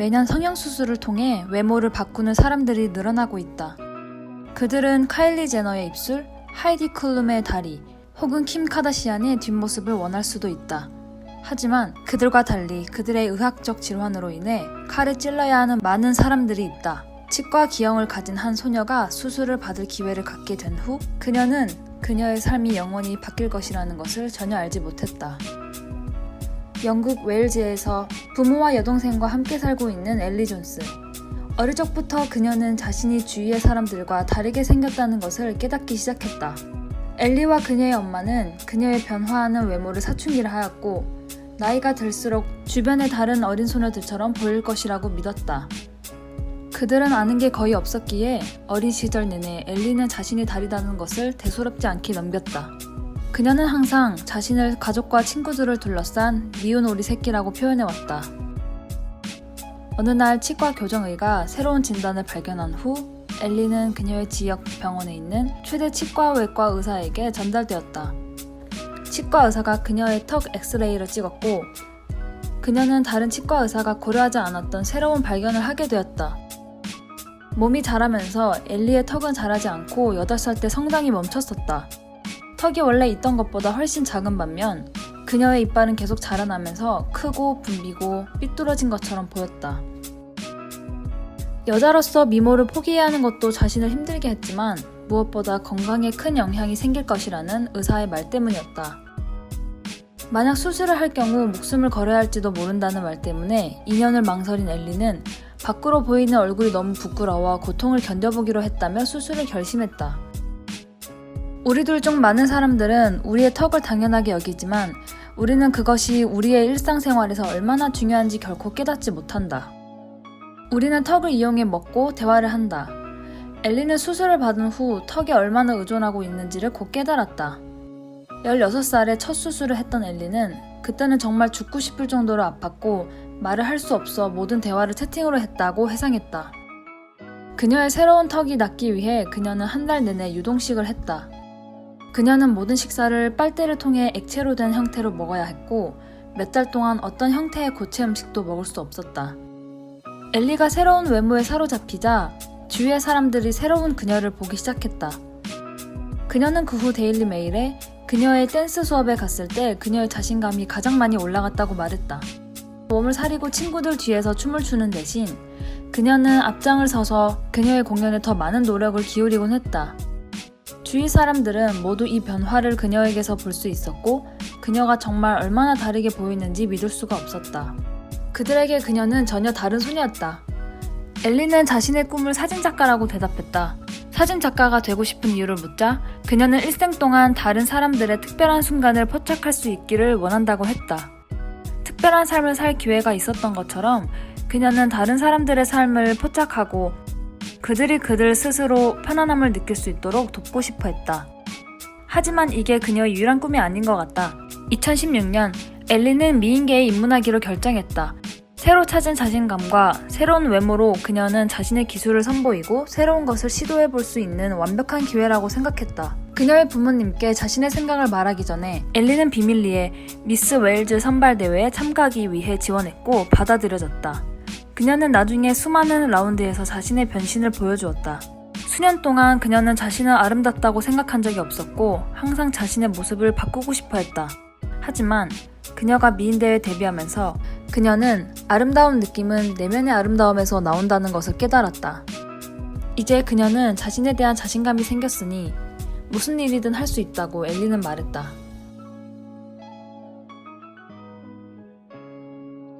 매년 성형수술을 통해 외모를 바꾸는 사람들이 늘어나고 있다. 그들은 카일리 제너의 입술, 하이디 클룸의 다리, 혹은 킴 카다시안의 뒷모습을 원할 수도 있다. 하지만 그들과 달리 그들의 의학적 질환으로 인해 칼에 찔러야 하는 많은 사람들이 있다. 치과 기형을 가진 한 소녀가 수술을 받을 기회를 갖게 된 후 그녀는 그녀의 삶이 영원히 바뀔 것이라는 것을 전혀 알지 못했다. 영국 웨일즈에서 부모와 여동생과 함께 살고 있는 엘리 존스. 어릴 적부터 그녀는 자신이 주위의 사람들과 다르게 생겼다는 것을 깨닫기 시작했다. 엘리와 그녀의 엄마는 그녀의 변화하는 외모를 사춘기라 하였고 나이가 들수록 주변의 다른 어린 소녀들처럼 보일 것이라고 믿었다. 그들은 아는 게 거의 없었기에 어린 시절 내내 엘리는 자신이 다르다는 것을 대수롭지 않게 넘겼다. 그녀는 항상 자신을 가족과 친구들을 둘러싼 미운 오리 새끼라고 표현해왔다. 어느 날 치과 교정의가 새로운 진단을 발견한 후 엘리는 그녀의 지역 병원에 있는 최대 치과 외과 의사에게 전달되었다. 치과 의사가 그녀의 턱 엑스레이를 찍었고 그녀는 다른 치과 의사가 고려하지 않았던 새로운 발견을 하게 되었다. 몸이 자라면서 엘리의 턱은 자라지 않고 8살 때 성장이 멈췄었다. 턱이 원래 있던 것보다 훨씬 작은 반면 그녀의 이빨은 계속 자라나면서 크고 붐비고 삐뚤어진 것처럼 보였다. 여자로서 미모를 포기해야 하는 것도 자신을 힘들게 했지만 무엇보다 건강에 큰 영향이 생길 것이라는 의사의 말 때문이었다. 만약 수술을 할 경우 목숨을 걸어야 할지도 모른다는 말 때문에 2년을 망설인 엘리는 밖으로 보이는 얼굴이 너무 부끄러워 고통을 견뎌보기로 했다며 수술을 결심했다. 우리 둘 중 많은 사람들은 우리의 턱을 당연하게 여기지만 우리는 그것이 우리의 일상생활에서 얼마나 중요한지 결코 깨닫지 못한다. 우리는 턱을 이용해 먹고 대화를 한다. 엘리는 수술을 받은 후 턱에 얼마나 의존하고 있는지를 곧 깨달았다. 16살에 첫 수술을 했던 엘리는 그때는 정말 죽고 싶을 정도로 아팠고 말을 할 수 없어 모든 대화를 채팅으로 했다고 회상했다. 그녀의 새로운 턱이 낫기 위해 그녀는 한 달 내내 유동식을 했다. 그녀는 모든 식사를 빨대를 통해 액체로 된 형태로 먹어야 했고 몇 달 동안 어떤 형태의 고체 음식도 먹을 수 없었다. 엘리가 새로운 외모에 사로잡히자 주위의 사람들이 새로운 그녀를 보기 시작했다. 그녀는 그 후 데일리 메일에 그녀의 댄스 수업에 갔을 때 그녀의 자신감이 가장 많이 올라갔다고 말했다. 몸을 사리고 친구들 뒤에서 춤을 추는 대신 그녀는 앞장을 서서 그녀의 공연에 더 많은 노력을 기울이곤 했다. 주위 사람들은 모두 이 변화를 그녀에게서 볼 수 있었고 그녀가 정말 얼마나 다르게 보이는지 믿을 수가 없었다. 그들에게 그녀는 전혀 다른 소녀였다. 엘리는 자신의 꿈을 사진작가라고 대답했다. 사진작가가 되고 싶은 이유를 묻자 그녀는 일생 동안 다른 사람들의 특별한 순간을 포착할 수 있기를 원한다고 했다. 특별한 삶을 살 기회가 있었던 것처럼 그녀는 다른 사람들의 삶을 포착하고 그들이 그들 스스로 편안함을 느낄 수 있도록 돕고 싶어 했다. 하지만 이게 그녀의 유일한 꿈이 아닌 것 같다. 2016년 엘리는 미인계에 입문하기로 결정했다. 새로 찾은 자신감과 새로운 외모로 그녀는 자신의 기술을 선보이고 새로운 것을 시도해 볼 수 있는 완벽한 기회라고 생각했다. 그녀의 부모님께 자신의 생각을 말하기 전에 엘리는 비밀리에 미스 웨일즈 선발대회에 참가하기 위해 지원했고 받아들여졌다. 그녀는 나중에 수많은 라운드에서 자신의 변신을 보여주었다. 수년 동안 그녀는 자신을 아름답다고 생각한 적이 없었고 항상 자신의 모습을 바꾸고 싶어 했다. 하지만 그녀가 미인대회에 데뷔하면서 그녀는 아름다운 느낌은 내면의 아름다움에서 나온다는 것을 깨달았다. 이제 그녀는 자신에 대한 자신감이 생겼으니 무슨 일이든 할 수 있다고 엘리는 말했다.